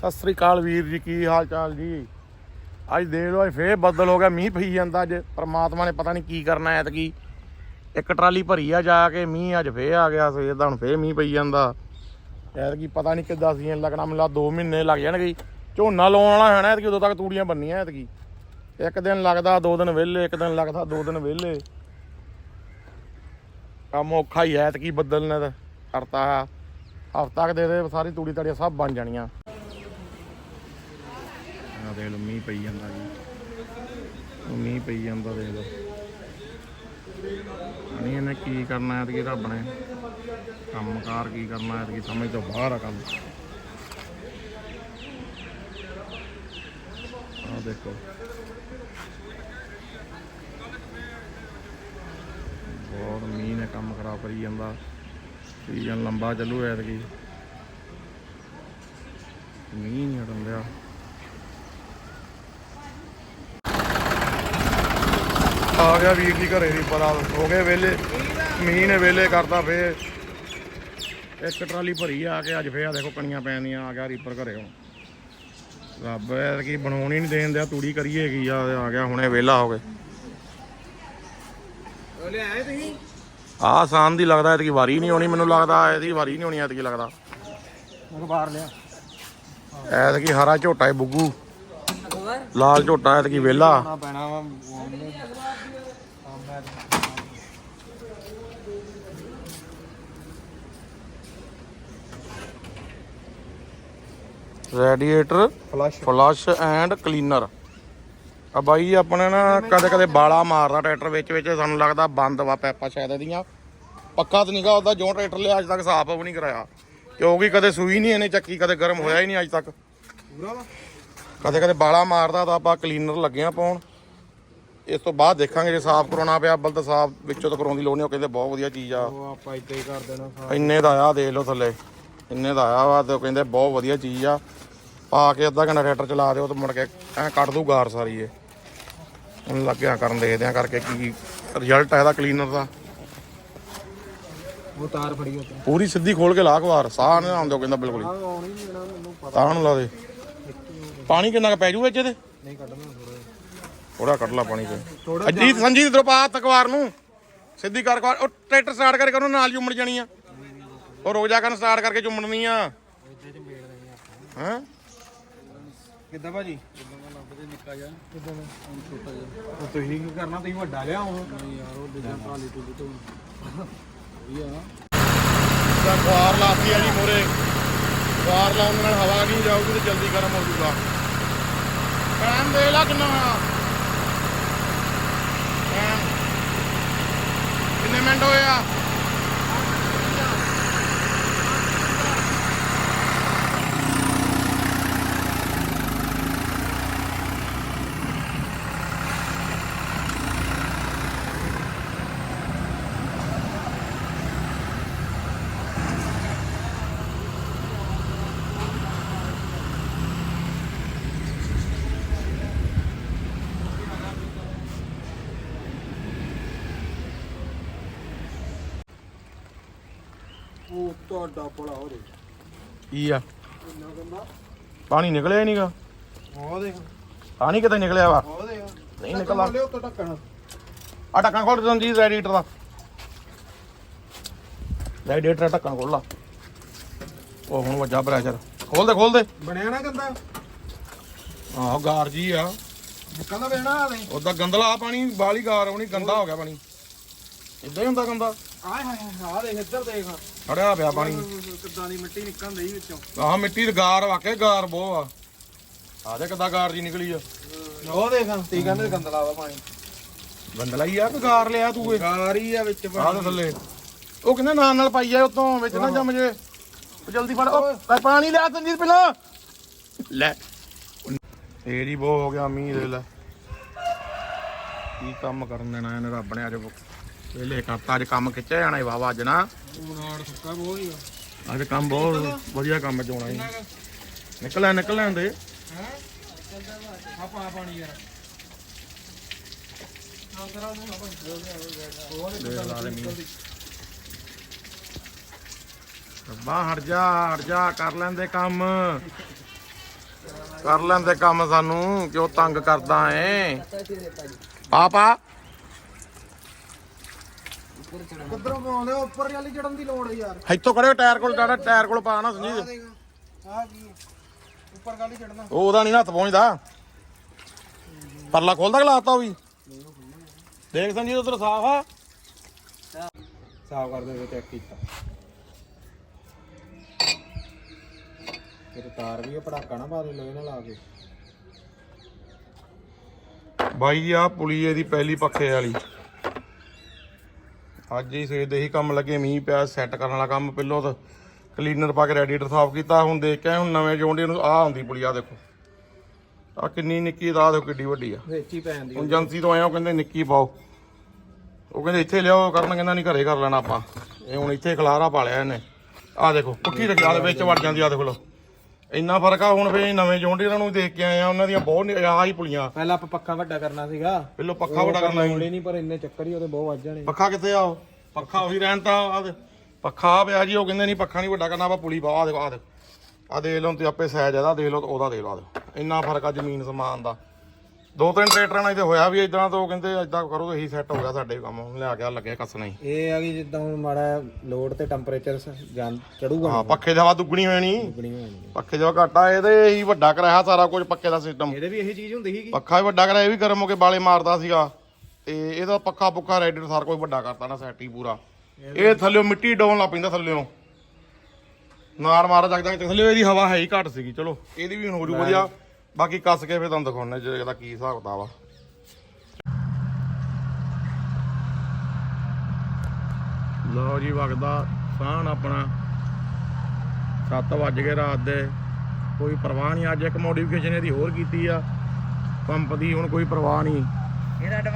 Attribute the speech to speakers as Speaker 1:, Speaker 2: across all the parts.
Speaker 1: ਸਤਿ ਸ੍ਰੀ ਅਕਾਲ ਵੀਰ ਜੀ, ਕੀ ਹਾਲ ਚਾਲ ਜੀ? ਅੱਜ ਦੇਖ ਲਓ, ਅੱਜ ਫੇਰ ਬੱਦਲ ਹੋ ਗਿਆ, ਮੀਂਹ ਪਈ ਜਾਂਦਾ ਅੱਜ। ਪਰਮਾਤਮਾ ਨੇ ਪਤਾ ਨਹੀਂ ਕੀ ਕਰਨਾ ਐਤਕੀ। ਇੱਕ ਟਰਾਲੀ ਭਰੀ ਆ ਜਾ ਕੇ, ਮੀਂਹ ਅੱਜ ਫੇਰ ਆ ਗਿਆ, ਸਵੇਰ ਦਾ ਹੁਣ ਫੇਰ ਮੀਂਹ ਪਈ ਜਾਂਦਾ। ਐਤਕੀ ਪਤਾ ਨਹੀਂ ਕਿੱਦਾਂ ਸੀਜ਼ਨ ਲੱਗਣਾ, ਮੈਨੂੰ ਲੱਗਦਾ 2 ਮਹੀਨੇ ਲੱਗ ਜਾਣਗੇ। ਜੀ। ਝੋਨਾ ਲਾਉਣ ਵਾਲਾ ਹੈ ਨਾ ਐਤਕੀ, ਉਦੋਂ ਤੱਕ ਤੂੜੀਆਂ ਬੰਨੀਆਂ ਐਤਕੀ। ਇੱਕ ਦਿਨ ਲੱਗਦਾ, ਦੋ ਦਿਨ ਵਿਹਲੇ, ਇੱਕ ਦਿਨ ਲੱਗਦਾ, ਦੋ ਦਿਨ ਵਿਹਲੇ। ਕੰਮ ਔਖਾ ਹੀ ਐ ਐਤਕੀ ਬੱਦਲ ਨੇ ਤਾਂ ਕਰਤਾ। ਹਫਤਾ ਕੁ ਦੇ ਦੇ, ਸਾਰੀ ਤੂੜੀ ਤੜੀਆਂ ਸਭ ਬਣ ਜਾਣੀਆਂ। ਆ ਦੇਖ ਲਓ, ਮੀਂਹ ਪਈ ਜਾਂਦਾ ਜੀ। ਮੀਂਹ ਪਈ ਜਾਂਦਾ ਦੇਖ ਲਓ। ਨਹੀਂ, ਇਹਨੇ ਕੀ ਕਰਨਾ ਐਤਕੀ ਰੱਬ ਨੇ? ਕੰਮਕਾਰ ਕੀ ਕਰਨਾ ਐਤਕੀ? ਸਮਝ ਤੋਂ ਬਾਹਰ ਆ ਕੰਮ। ਆ ਦੇਖੋ। ਬਹੁਤ ਮੀਂਹ ਨੇ ਕੰਮ ਖਰਾਬ ਕਰੀ ਜਾਂਦਾ। ਸੀਜ਼ਨ ਲੰਬਾ ਚੱਲੂ ਐਤਕੀ। ਮੀਂਹ ਨਹੀਂ ਹਟਣ ਦਿਆ। ਆ ਗਿਆ ਵੀਰ ਜੀ ਘਰੇ ਦੀ ਪਰਾ ਹੋ ਗਏ ਵੇਲੇ ਮੀਂਹ ਨੇ ਵੇਲੇ ਕਰਦਾ ਫੇਰ। ਇੱਕ ਟਰਾਲੀ ਭਰੀ ਆ ਕੇ ਅੱਜ ਫੇਰ ਆ ਦੇਖੋ ਕਣੀਆਂ ਪੈਂਦੀਆਂ ਆ ਗਿਆ ਰੀਪਰ ਘਰੇ ਹੁਣ। ਰੱਬ ਐ ਕੀ ਬਣਾਉਣ ਹੀ ਨਹੀਂ ਦੇਣ ਦਿਆ ਤੂੜੀ ਕਰੀਏ ਕੀ ਆ ਆ ਗਿਆ ਹੁਣੇ ਵੇਲਾ ਹੋ ਗਏ
Speaker 2: ਲੈ ਆਏ ਤੁਸੀਂ?
Speaker 1: ਆਹ ਆਸਾਨ ਦੀ ਲੱਗਦਾ ਐਤਕੀ ਵਾਰੀ ਨਹੀਂ ਆਉਣੀ ਮੈਨੂੰ ਲੱਗਦਾ ਇਹਦੀ ਵਾਰੀ ਨਹੀਂ ਆਉਣੀ ਐਤਕੀ ਲੱਗਦਾ।
Speaker 2: ਅਖਬਾਰ ਲਿਆ।
Speaker 1: ਐਤਕੀ ਹਰਾ ਝੋਟਾ ਹੈ ਬੁੱਗੂ। ਲਾਲ ਝੋਟਾ ਐਤਕੀ ਵੇਲਾ radiator
Speaker 2: flush
Speaker 1: flush and cleaner ਆ ਬਾਈ ਆਪਣੇ ਨਾ ਕਦੇ ਕਦੇ ਬਾਲਾ ਮਾਰਦਾ ਟਰੈਕਟਰ ਵਿੱਚ ਵਿੱਚ ਸਾਨੂੰ ਲੱਗਦਾ ਬੰਦ ਵਾ ਪੈਪਾ ਸ਼ਾਇਦ ਇਹਦੀਆਂ। ਪੱਕਾ ਤਾਂ ਨਹੀਂਗਾ ਉਹਦਾ ਜੋ ਟਰੈਕਟਰ ਲਿਆ ਅੱਜ ਤੱਕ ਸਾਫ਼ ਵੀ ਨਹੀਂ ਕਰਾਇਆ। ਕਿਉਂਕਿ ਕਦੇ ਸੂਈ ਨਹੀਂ ਇਹਨੇ ਚੱਕੀ ਕਦੇ ਗਰਮ ਹੋਇਆ ਹੀ ਨਹੀਂ ਅੱਜ ਤੱਕ।
Speaker 2: ਪੂਰਾ ਵਾ।
Speaker 1: ਕਦੇ ਕਦੇ ਬਾਲਾ ਮਾਰਦਾ ਤਾਂ ਆਪਾਂ ਕਲੀਨਰ ਲੱਗੇ ਆ ਪਾਉਣ। ਇਸ ਤੋਂ ਬਾਅਦ ਦੇਖਾਂਗੇ ਜੇ ਸਾਫ਼ ਕਰਾਉਣਾ ਪਿਆ ਅੱਬਲ ਤਾਂ ਸਾਫ਼ ਵਿੱਚੋਂ ਤਾਂ ਕਰਾਉਣ ਦੀ ਲੋੜ ਨਹੀਂ ਉਹ ਕਹਿੰਦੇ ਬਹੁਤ ਵਧੀਆ ਚੀਜ਼ ਆ।
Speaker 2: ਉਹ ਆਪਾਂ ਇੱਥੇ ਹੀ ਕਰ ਦੇਣਾ ਸਾਰਾ।
Speaker 1: ਇੰਨੇ ਦਾ ਆ ਦੇਖ ਲਓ ਥੱਲੇ। ਇੰਨੇ ਦਾ ਆ ਵਾ ਤੇ ਉਹ ਕਹਿੰਦੇ ਬਹੁਤ ਵਧੀਆ ਚੀਜ਼ ਆ। ਪਾ ਕੇ ਅੱਧਾ ਘੰਟਾ ਟਰੈਕਟਰ ਚਲਾ ਦਿਓ ਤੇ ਮੁੜ ਕੇ ਐ ਕੱਢ ਦੂ ਗਾਰ ਸਾਰੀ ਇਹ। ਹੁਣ ਲੱਗਿਆ ਕਰਨ ਦੇਖਦੇ ਆ ਕਰਕੇ ਕੀ ਰਿਜ਼ਲਟ ਆ ਇਹਦਾ ਕਲੀਨਰ ਦਾ।
Speaker 2: ਉਹ ਤਾਰ ਫੜੀ ਉੱਤੇ।
Speaker 1: ਪੂਰੀ ਸਿੱਧੀ ਖੋਲ ਕੇ ਲਾ ਅਖਬਾਰ ਸਾਹ ਨਾ ਆਉਂਦਾ ਉਹ ਕਹਿੰਦਾ ਬਿਲਕੁਲ ਹੀ।
Speaker 2: ਆਹ ਆਉਣੀ ਨਹੀਂ ਦੇਣਾ ਮੈਨੂੰ ਪਤਾ।
Speaker 1: ਤਾਂ ਨੂੰ ਲਾ ਦੇ ਪਾਣੀ ਕਿੰਨਾ ਕੁ ਪੈ ਜੂ ਵਿੱਚ ਇਹਦੇ?
Speaker 2: ਨਹੀਂ ਕੱਢਣਾ ਥੋੜਾ
Speaker 1: ਕੱਢ ਲਾ ਪਾਣੀ ਤੇ ਅਜੀਤ ਸੰਜੀਤ ਇਧਰੋਂ ਪਾ ਹੱਥ ਅਖਬਾਰ ਨੂੰ। ਸਿੱਧੀ ਕਰ ਉਹ ਟਰੈਕਟਰ ਸਟਾਰਟ ਕਰਕੇ ਉਹਨੂੰ ਨਾਲ ਚੁੰਮੜ ਜਾਣੀ ਆ। ਉਹ ਰੋਕ ਜਾ ਕਰਨ ਸਟਾਰਟ ਕਰਕੇ ਚੁੰਮੜਨੀ ਆ। ਹਾਂ?
Speaker 2: ਕਿੱਦਾਂ ਭਾਜੀ? ਨਿੱਕਾ ਜਿਹਾ ਕਿੱਦਾਂ ਹੁਣ ਛੋਟਾ ਜਿਹਾ ਉਹ ਤੁਸੀਂ ਕੀ ਕਰਨਾ? ਤੁਸੀਂ ਵੱਡਾ ਲਿਆ ਹੁਣ। ਨਹੀਂ ਯਾਰ ਉਹ ਦੂਜਾ ਟਰਾਲੀ ਟੁੱਲੀ ਤੋਂ ਵਧੀਆ
Speaker 1: ਤਾਂ ਖੁਆਰ ਲਾਤੀ ਆ ਜੀ ਮੋਰੇ। ਖੁਆਰ ਲਾਉਣ ਨਾਲ ਹਵਾ ਨਹੀਂ ਜਾਊਗੀ ਤੇ ਜਲਦੀ ਗਰਮ ਹੋ ਜਾਊਗਾ। ਟਾਈਮ ਦੇ ਲਾ ਕਿੰਨਾ ਹੋਇਆ। ਕਿੰਨੇ ਮਿੰਟ
Speaker 2: ਉਹ ਤੁਹਾਡਾ ਬੜਾ ਹੋ ਰਿਹਾ।
Speaker 1: ਕੀ ਆ?
Speaker 2: ਕਿੰਨਾ ਗੰਦਾ।
Speaker 1: ਪਾਣੀ ਨਿਕਲਿਆ ਨਹੀਂਗਾ
Speaker 2: ਉਹ ਦੇਖ।
Speaker 1: ਪਾਣੀ ਕਿਤੇ ਨਿਕਲਿਆ ਵਾ?
Speaker 2: ਉਹ ਦੇਖ।
Speaker 1: ਨਹੀਂ ਨਿਕਲਦਾ।
Speaker 2: ਲਿਓ ਤੋਂ ਢੱਕਣ।
Speaker 1: ਆ ਢੱਕਣ ਖੋਲ ਸੰਜੀਤ ਰੈਡੀਏਟਰ ਦਾ। ਰੈਡੀਏਟਰ ਦਾ ਢੱਕਣ ਖੋਲ ਲਾ। ਉਹ ਹੁਣ ਵੱਜਾ ਪ੍ਰੈਸ਼ਰ ਖੋਲ ਦੇ ਖੋਲ ਦੇ।
Speaker 2: ਬਣਿਆ ਨਾ ਗੰਦਾ?
Speaker 1: ਆਹੋ ਗਾਰ ਜੀ ਆ।
Speaker 2: ਨਿਕਲਦਾ ਵੇਣਾ ਆ ਦੇ
Speaker 1: ਉਹਦਾ ਗੰਦਲਾ ਪਾਣੀ ਬਾਲੀ ਗਾਰ ਆਉਣੀ ਗੰਦਾ ਹੋ ਗਿਆ ਪਾਣੀ। ਇਦਾਂ ਹੀ ਹੁੰਦਾ ਗੰਦਾ।
Speaker 2: ਆਏ ਹਾਏ ਹਾਏ ਆ ਦੇਖ ਇੱਧਰ ਦੇਖ।
Speaker 1: ਖੜਿਆ ਪਿਆ ਪਾਣੀ।
Speaker 2: ਕਿੱਦਾਂ ਦੀ ਮਿੱਟੀ ਨਿਕਲਣ ਰਹੀ ਵਿੱਚੋਂ?
Speaker 1: ਆਹ ਮਿੱਟੀ ਦੀ ਗਾਰ ਵਾਕੇ ਗਾਰ ਬਹੁਤ ਆ। ਆ ਦੇ ਕਿੱਦਾਂ ਗਾਰ ਜੀ ਨਿਕਲੀ ਆ।
Speaker 2: ਉਹ ਦੇਖ ਤੀ ਕਹਿੰਦੇ ਗੰਦਲਾ ਵਾ ਪਾਣੀ।
Speaker 1: ਗੰਦਲਾ ਹੀ ਆ ਕਿ ਗਾਰ ਲਿਆ ਤੂੰ ਇਹ?
Speaker 2: ਗਾਰੀ ਆ ਵਿੱਚ
Speaker 1: ਆਹ ਦੇ ਥੱਲੇ ਉਹ ਕਹਿੰਦੇ ਨਾਲ ਨਾਲ ਪਾਈ ਜਾਏ ਉਤੋਂ ਵਿੱਚ ਨਾ ਜੰਮ ਜੇ। ਉਹ ਜਲਦੀ ਫੜ। ਉਹ ਲੈ ਪਾਣੀ ਲਿਆ ਤੰਜੀਤ ਪਹਿਲਾਂ। ਲੈ। ਫੇਰ ਹੀ ਬੋ ਹੋ ਗਿਆ ਮੀਂਹ ਦੇ ਲੈ। ਕੀ ਕੰਮ ਕਰਨ ਦੇਣਾ ਇਹਨੇ? ਰੱਬ ਨੇ ਅੱਜ ਵੇਲੇ ਕਰਤਾ, ਅੱਜ ਕੰਮ ਖਿੱਚਿਆ ਜਾਣਾ ਈ ਵਾਵਾ ਅੱਜ ਨਾ।
Speaker 2: ਉਹ ਸੁੱਕਾ ਬਹੁਤ ਹੀ
Speaker 1: ਅੱਜ ਕੰਮ ਬਹੁਤ ਵਧੀਆ ਕੰਮ ਚ ਆਉਣਾ ਈ। ਨਿਕਲ ਨਿਕਲ ਲੈਂਦੇ
Speaker 2: ਹੈ ਆ ਪਾਣੀ ਯਾਰ ਨਾ ਕਰਾ ਦੂੰ। ਆਪਾਂ
Speaker 1: ਦੇ ਲਾ ਦੇ ਰੱਬਾ, ਹਟ ਜਾ ਹਟ ਜਾ, ਕਰ ਲੈਂਦੇ ਕੰਮ। ਕਰ ਲੈਂਦੇ ਕੰਮ ਸਾਨੂੰ, ਕਿਉਂ ਤੰਗ ਕਰਦਾ ਏ ਪਾਪਾ।
Speaker 2: ਕਿੱਧਰੋਂ ਪਾਉਂਦੇ ਉੱਪਰ ਵਾਲੀ ਚੜਨ ਦੀ ਲੋੜ ਹੈ ਯਾਰ।
Speaker 1: ਇੱਥੋਂ ਖੜੇ ਹੋ ਟਾਇਰ ਕੋਲ ਟਾੜਾ ਟਾਇਰ ਕੋਲ ਪਾਣਾ ਸੰਜੀਤ
Speaker 2: ਆਹ ਕੀ ਹੈ? ਉੱਪਰ ਗਾਲੀ ਚੜਨਾ
Speaker 1: ਉਹ ਉਹਦਾ ਨਹੀਂ ਹੱਥ ਪਹੁੰਚਦਾ। ਪਰਲਾ ਖੋਲਦਾ ਕਿ ਲਾਤਾ ਉਹ ਵੀ। ਦੇਖ ਸੰਜੀਤ ਉਧਰ ਸਾਫ਼ ਆ।
Speaker 2: ਸਾਫ਼ ਕਰਦੇ ਤੇ ਚੈੱਕ ਕੀਤਾ। ਤੇ ਤਾਰ ਵੀ ਇਹ ਪੜਾਕਾ ਨਾ ਪਾ ਦੇ ਲੋਹੇ ਨਾਲ ਲਾ ਕੇ।
Speaker 1: ਬਾਈ ਜੀ ਆ ਪੁਲੀ ਇਹਦੀ ਪਹਿਲੀ ਪੱਖੇ ਵਾਲੀ। ਅੱਜ ਹੀ ਸਵੇਰ ਦੇ ਹੀ ਕੰਮ ਲੱਗੇ ਮੀਂਹ ਪਿਆ ਸੈੱਟ ਕਰਨ ਵਾਲਾ ਕੰਮ ਪਹਿਲੋਂ ਤਾਂ ਕਲੀਨਰ ਪਾ ਕੇ ਰੈਡੀਏਟਰ ਸਾਫ਼ ਕੀਤਾ ਹੁਣ ਦੇਖ ਕੇ ਹੁਣ ਨਵੇਂ ਜੋਂਡੇ ਨੂੰ ਆ ਹੁੰਦੀ ਪੁਲੀ ਆ ਦੇਖੋ। ਆ ਕਿੰਨੀ ਨਿੱਕੀ ਦਾ ਦੇਖੋ ਕਿੱਡੀ ਵੱਡੀ ਆ।
Speaker 2: ਵਿੱਚ ਹੀ ਪੈਣ ਦੀ
Speaker 1: ਹੁਣ ਏਜੰਸੀ ਤੋਂ ਆਏ ਆ, ਉਹ ਕਹਿੰਦੇ ਨਿੱਕੀ ਪਾਓ। ਉਹ ਕਹਿੰਦੇ ਇੱਥੇ ਲਿਆਓ ਕਰਨ ਕਹਿੰਦਾ ਨਹੀਂ ਘਰੇ ਕਰ ਲੈਣਾ ਆਪਾਂ। ਇਹ ਹੁਣ ਇੱਥੇ ਖਲਾਰਾ ਪਾ ਲਿਆ ਇਹਨੇ। ਆ ਦੇਖੋ ਪੁੱਠੀ ਰੱਖਿਆ ਦੇ ਵਿੱਚ ਵੜ ਜਾਂਦੀ ਆ ਦੇਖੋ ਲੋ ਇੰਨਾ ਫ਼ਰਕ ਆ ਹੁਣ ਫੇ ਨਵੇਂ ਜੋਂਡੇ ਇਹਨਾਂ ਨੂੰ ਦੇਖ ਕੇ ਆਏ ਆ ਉਹਨਾਂ ਦੀਆਂ ਬਹੁਤ ਆ ਹੀ ਪੁਲੀਆਂ।
Speaker 2: ਪਹਿਲਾਂ ਆਪਾਂ ਪੱਕਾ ਵੱਡਾ ਕਰਨਾ ਸੀਗਾ।
Speaker 1: ਪਹਿਲੋਂ ਪੱਖਾ ਵੱਡਾ ਕਰਨਾ ਸੀ।
Speaker 2: ਨਹੀਂ ਪਰ ਇੰਨੇ ਚੱਕਰ ਹੀ ਉਹਦੇ ਬਹੁਤ ਵੱਜ ਜਾਣੇ।
Speaker 1: ਪੱਖਾ ਕਿੱਥੇ ਆ ਉਹ? ਪੱਖਾ ਉਹੀ ਰਹਿਣ ਤਾਂ ਆ ਦੇ ਪੱਖਾ ਆ ਪਿਆ ਜੀ ਉਹ ਕਹਿੰਦੇ ਨਹੀਂ ਪੱਖਾ ਨਹੀਂ ਵੱਡਾ ਕਰਨਾ ਆਪਾਂ ਪੁਲੀ ਪਾ ਆ ਦੇਖੋ ਆ ਦੇਖੋ ਆ ਦੇਖ ਲਓ ਤੇ ਆਪੇ ਸਾਈਜ਼ ਇਹਦਾ ਦੇਖ ਲਓ ਤੇ ਉਹਦਾ ਦੇਖ ਲਓ ਆ ਦੇਖੋ ਇੰਨਾ ਫ਼ਰਕ ਆ ਜ਼ਮੀਨ ਸਮਾਨ ਦਾ। ਦੋ ਤਿੰਨ ਟਰੈਕਟਰਾਂ ਨਾਲ ਤੇ ਹੋਇਆ ਵੀ ਇਦਾਂ ਤੋਂ ਕਹਿੰਦੇ ਇਦਾਂ ਕਰੋ ਇਹੀ ਸੈੱਟ ਹੋ ਗਿਆ ਸਾਡੇ ਕੰਮ। ਹੁਣ ਲਿਆ ਕੇ ਲੱਗੇ ਕੱਸਣਾ ਹੀ
Speaker 2: ਇਹ ਆ ਕਿ ਜਿੱਦਾਂ ਹੁਣ ਮਾੜਾ ਲੋਡ ਤੇ ਟੈਂਪਰੇਚਰ ਜਾਂ ਚੜੂਗਾ
Speaker 1: ਹਾਂ ਪੱਖੇ ਦੀ ਹਵਾ ਦੁੱਗਣੀ ਹੋਣੀ। ਨਹੀਂ
Speaker 2: ਬਣੀ ਹੋਣੀ
Speaker 1: ਪੱਖੇ ਦੀ ਘੱਟ ਇਹਦੇ ਹੀ ਵੱਡਾ ਕਰਾਇਆ ਸਾਰਾ ਕੁਝ ਪੱਖੇ ਦਾ ਸਿਸਟਮ
Speaker 2: ਇਹਦੇ ਵੀ ਇਹੀ ਚੀਜ਼ ਹੁੰਦੀ ਸੀਗੀ।
Speaker 1: ਪੱਖਾ ਵੀ ਵੱਡਾ ਕਰਾਇਆ ਇਹ ਵੀ ਗਰਮ ਹੋ ਕੇ ਬਾਲੇ ਮਾਰਦਾ ਸੀਗਾ। ਤੇ ਇਹਦਾ ਪੱਖਾ ਪੁੱਖਾ ਰੈਡੀਟਰ ਸਾਰਾ ਕੁਝ ਵੱਡਾ ਕਰਤਾ ਨਾ ਸੈਟ ਹੀ ਪੂਰਾ। ਇਹ ਥੱਲਿਓ ਮਿੱਟੀ ਡਾਉਣ ਲੱਗ ਪੈਂਦਾ ਥੱਲਿਓ। ਨਾੜ ਮਾਰਾ ਜਗ ਜਗ ਥੱਲਿਓ ਇਹਦੀ ਹਵਾ ਹੈ ਹੀ ਘੱਟ ਸੀਗੀ ਚਲੋ। ਇਹਦੀ ਵੀ ਹੁਣ ਹੋ ਜੂ ਵਧੀਆ। ਬਾਕੀ ਕੱਸ ਕੇ ਫਿਰ ਤੁਹਾਨੂੰ ਦਿਖਾਉਣੇ ਜੇ ਇਹਦਾ ਕੀ ਹਿਸਾਬ ਕਿਤਾਬ ਆ। ਲਓ ਜੀ ਵਗਦਾ ਸਾਹਣ ਆਪਣਾ। 7 ਵੱਜ ਗਏ ਰਾਤ ਦੇ। ਕੋਈ ਪਰਵਾਹ ਨਹੀਂ ਅੱਜ ਇੱਕ ਮੋਡੀਫਿਕੇਸ਼ਨ ਇਹਦੀ ਹੋਰ ਕੀਤੀ ਆ। ਪੰਪ ਦੀ ਹੁਣ ਕੋਈ ਪਰਵਾਹ ਨਹੀਂ।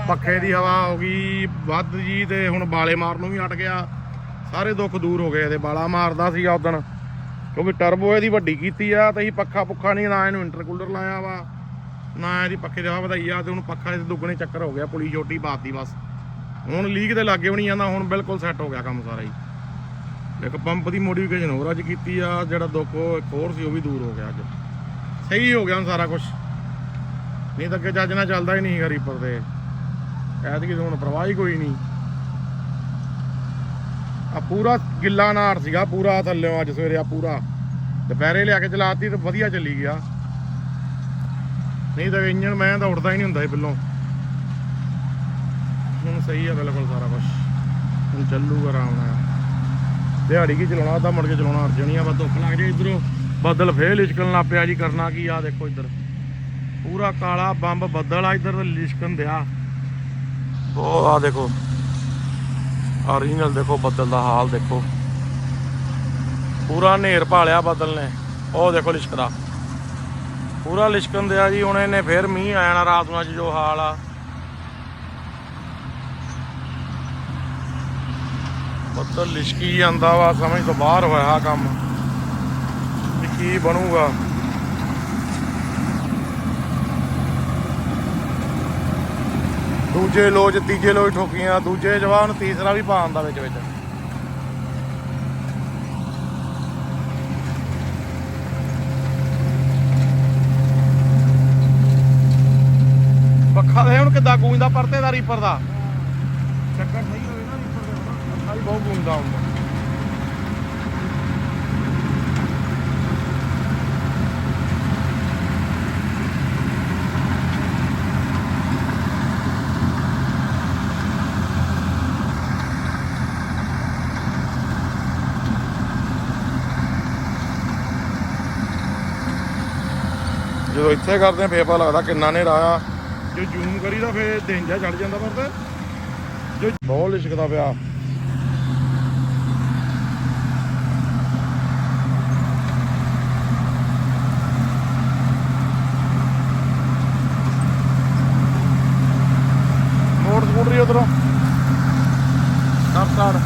Speaker 1: ਪੱਖੇ ਦੀ ਹਵਾ ਹੋ ਗਈ ਵੱਧ ਜੀ ਤੇ ਹੁਣ ਬਾਲੇ ਮਾਰਨ ਨੂੰ ਵੀ ਹਟ ਗਿਆ। ਸਾਰੇ ਦੁੱਖ ਦੂਰ ਹੋ ਗਏ ਇਹਦੇ ਬਾਲਾ ਮਾਰਦਾ ਸੀਗਾ ਉਦਣ ਕਿਉਂਕਿ ਟਰਬੋ ਇਹਦੀ ਵੱਡੀ ਕੀਤੀ ਆ ਤੇ ਅਸੀਂ ਪੱਖਾ ਪੁੱਖਾ ਨਹੀਂ, ਨਾ ਇਹਨੂੰ ਇੰਟਰਕੂਲਰ ਲਾਇਆ ਵਾ, ਨਾ ਇਹਦੀ ਪੱਖੇ ਦੀ ਵਧਾਈ ਆ ਤੇ ਹੁਣ ਪੱਖਾ ਦੇ ਦੁੱਗਣੇ ਚੱਕਰ ਹੋ ਗਿਆ, ਪੁਲੀ ਛੋਟੀ ਬਾਤੀ ਬਸ। ਹੁਣ ਲੀਕ ਦੇ ਲਾਗੇ ਵੀ ਨਹੀਂ ਜਾਂਦਾ, ਹੁਣ ਬਿਲਕੁਲ ਸੈੱਟ ਹੋ ਗਿਆ ਕੰਮ ਸਾਰਾ ਹੀ। ਇੱਕ ਪੰਪ ਦੀ ਮੋਡੀਫਿਕੇਸ਼ਨ ਹੋਰ ਅੱਜ ਕੀਤੀ ਆ, ਜਿਹੜਾ ਦੁੱਖ ਉਹ ਇੱਕ ਹੋਰ ਸੀ, ਉਹ ਵੀ ਦੂਰ ਹੋ ਗਿਆ ਅੱਜ। ਸਹੀ ਹੋ ਗਿਆ ਹੁਣ ਸਾਰਾ ਕੁਝ ਨਹੀਂ ਤਾਂ ਅੱਗੇ ਚੱਜ ਨਾਲ ਚੱਲਦਾ ਹੀ ਨਹੀਂ ਗਾ ਰੀਪਰ ਤੇ। ਐਤਕੀ ਤਾਂ ਹੁਣ ਪ੍ਰਵਾਹ ਹੀ ਕੋਈ ਨਹੀਂ। ਆ ਪੂਰਾ ਗਿੱਲਾ ਨਾੜ ਸੀਗਾ, ਪੂਰਾ ਥੱਲਿਓਂ ਅੱਜ ਸਵੇਰੇ ਆ ਪੂਰਾ। ਦੁਪਹਿਰੇ ਲਿਆ ਕੇ ਚਲਾਤੀ ਤੇ ਵਧੀਆ ਚੱਲੀ ਗਿਆ। ਨਹੀਂ ਤਾਂ ਇੰਜਣ ਮੈਂ ਤਾਂ ਉੱਡਦਾ ਹੀ ਨਹੀਂ ਹੁੰਦਾ ਸੀ ਪਹਿਲੋਂ। ਹੁਣ ਸਹੀ ਆ ਬਿਲਕੁਲ ਸਾਰਾ ਕੁਝ ਹੁਣ ਚੱਲੂਗਾ ਆਰਾਮ ਨਾਲ। ਦਿਹਾੜੀ ਕੀ ਚਲਾਉਣਾ ਤਾਂ ਮੁੜ ਕੇ ਚਲਾਉਣਾ ਅਰਜਣੀਆਂ ਬਸ ਧੁੱਪ ਲੱਗ ਜੇ ਇਧਰੋਂ। ਬੱਦਲ ਫੇਰ ਲਿਸ਼ਕਣ ਲੱਗ ਪਿਆ ਜੀ, ਕਰਨਾ ਕੀ ਆ, ਦੇਖੋ ਇੱਧਰ। ਪੂਰਾ ਕਾਲਾ ਬੰਬ ਬੱਦਲ ਆ, ਇੱਧਰ ਲਿਸ਼ਕਣ ਦਿਆ। ਉਹ ਆ ਦੇਖੋ। ਓਰੀਜਨਲ ਦੇਖੋ ਬੱਦਲ ਦਾ ਹਾਲ ਦੇਖੋ। ਪੂਰਾ ਹਨੇਰ ਭਾਲਿਆ ਬੱਦਲ ਨੇ। ਉਹ ਦੇਖੋ ਲਿਸ਼ਕਦਾ ਪੂਰਾ ਲਿਸ਼ਕਣ ਦਿਆ ਜੀ, ਹੁਣ ਇਹਨੇ ਫੇਰ ਮੀਂਹ ਆ ਜਾਣਾ ਰਾਤ ਨੂੰ ਅੱਜ ਜੋ ਹਾਲ ਆ। ਬੱਦਲ ਲਿਸ਼ਕੀ ਜਾਂਦਾ ਵਾ, ਸਮਝ ਤੋਂ ਬਾਹਰ ਹੋਇਆ ਕੰਮ। ਕੀ ਬਣੂਗਾ? ਦੂਜੇ ਲੋਚ ਤੀਜੇ ਲੋਚ ਠੋਕੀਆਂ, ਦੂਜੇ ਜਵਾਨ ਤੀਸਰਾ ਵੀ ਪਾ ਆਂਦਾ ਵਿੱਚ ਵਿੱਚ। ਪੱਖਾ ਦੇ ਹੁਣ ਕਿੱਦਾਂ ਗੂੰਜਦਾ, ਪਰਤੇ ਦਾ ਰੀਪਰ ਦਾ। ਚੱਕਰ ਸਹੀ ਹੋਵੇ ਨਾ ਰੀਪਰ ਦੇ ਪੱਖਾ ਵੀ ਬਹੁਤ ਗੂੰਜਦਾ ਹੁੰਦਾ ਜਦੋਂ ਇੱਥੇ ਕਰਦੇ ਆ ਲੱਗਦਾ ਕਿੰਨਾ ਹਨੇਰਾ ਆ। ਜੋ ਜ਼ੂਮ ਕਰੀਦਾ, ਫੇਰ ਦਿਨ ਜਾ ਚੜ ਜਾਂਦਾ ਪਰ ਜੋ ਬਹੁਤ ਲਿਸ਼ਕਦਾ ਪਿਆ ਮੋੜ ਸਕੂਟਰੀ ਉਧਰੋਂ ਸਭ ਕਾਰ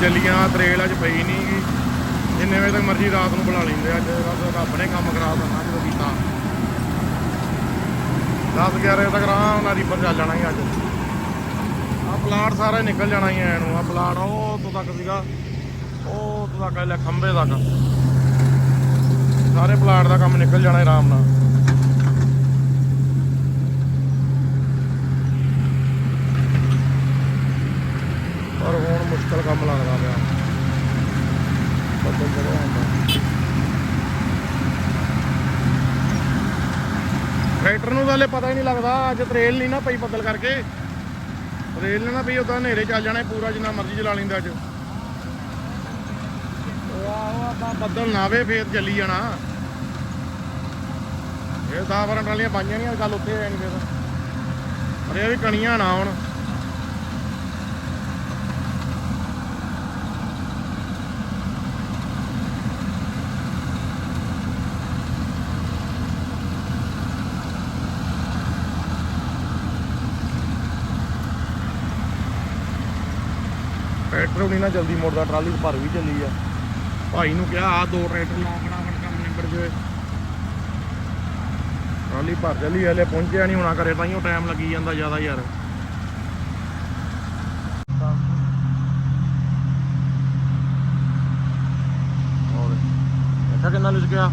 Speaker 1: ਵਧੀਆ ਚੱਲੀਆਂ ਤਰੇਲ ਅੱਜ ਪਈ ਨਹੀਂ ਗੀ। ਜਿੰਨੇ ਵਜੇ ਤੱਕ ਮਰਜ਼ੀ ਰਾਤ ਨੂੰ ਬੁਲਾ ਲੈਂਦੇ ਅੱਜ ਰੱਬ ਨੇ ਕੰਮ ਖਰਾਬ ਕਰਨਾ ਜਦੋਂ ਕੀਤਾ। 10 11 ਵਜੇ ਤੱਕ ਆਰਾਮ ਨਾਲ ਰੀਪਰ ਚੱਲ ਜਾਣਾ ਸੀ ਅੱਜ। ਆ ਪਲਾਟ ਸਾਰਾ ਨਿਕਲ ਜਾਣਾ ਹੀ ਐ ਨੂੰ। ਆ ਪਲਾਟ ਉਹ ਤੋਂ ਤੱਕ ਸੀਗਾ, ਉਹ ਤੋਂ ਤੱਕ, ਲੈ ਖੰਬੇ ਤੱਕ। ਸਾਰੇ ਪਲਾਟ ਦਾ ਕੰਮ ਨਿਕਲ ਜਾਣਾ ਆਰਾਮ ਨਾਲ ਪਰ ਹੁਣ ਮੁਸ਼ਕਲ ਕੰਮ ਲੱਗਦਾ ਪਿਆ। ਬੱਦਲ ਚੜਿਆ ਹੁੰਦਾ ਟਰੈਕਟਰ ਨੂੰ ਤਾਂ ਪਤਾ ਹੀ ਨਹੀਂ ਲੱਗਦਾ, ਅੱਜ ਤਰੇਲ ਨਹੀਂ ਨਾ ਪਈ ਬੱਦਲ ਕਰਕੇ। ਤਰੇਲ ਨਾ ਪਈ ਉਦਾਂ ਹਨੇਰੇ ਚੱਲ ਜਾਣਾ, ਪੂਰਾ ਜਿੰਨਾ ਮਰਜ਼ੀ ਚਲਾ ਲੈਂਦਾ ਅੱਜ। ਵਾਹ ਵਾਹ ਬੱਦਲ ਨਾ ਵੇ ਫੇਰ ਚੱਲੀ ਜਾਣਾ। ਇਹ ਸਾਵਰਨ ਟਰਾਲੀਆਂ ਪਾਈਆਂ ਨਹੀਂ ਗੱਲ ਉੱਥੇ ਐ ਨਹੀਂ ਫੇਰ। ਪਰ ਇਹ ਵੀ ਕਣੀਆਂ ਨਾ ਹੁਣ ਟਰੈਕਟਰ ਵੀ ਨਾ ਜਲਦੀ ਮੁੜਦਾ, ਟਰਾਲੀ ਭਰ ਵੀ ਚੱਲੀ ਆ। ਭਾਈ ਨੂੰ ਕਿਹਾ ਆ ਦੋ ਟਰੈਕਟਰ ਲਾ ਫਟਾਫਟ ਕੰਮ ਨਿਬੜ ਜਾਵੇ ਟਰਾਲੀ ਭਰ ਚੱਲੀ ਹਲੇ ਪਹੁੰਚਿਆ ਨਹੀਂ ਹੋਣਾ ਘਰੇ ਤਾਂ ਹੀ ਉਹ ਟਾਈਮ ਲੱਗੀ ਜਾਂਦਾ ਜ਼ਿਆਦਾ ਯਾਰ। ਇੱਥੇ ਕਿੰਨਾ ਲਿਜ ਗਿਆ।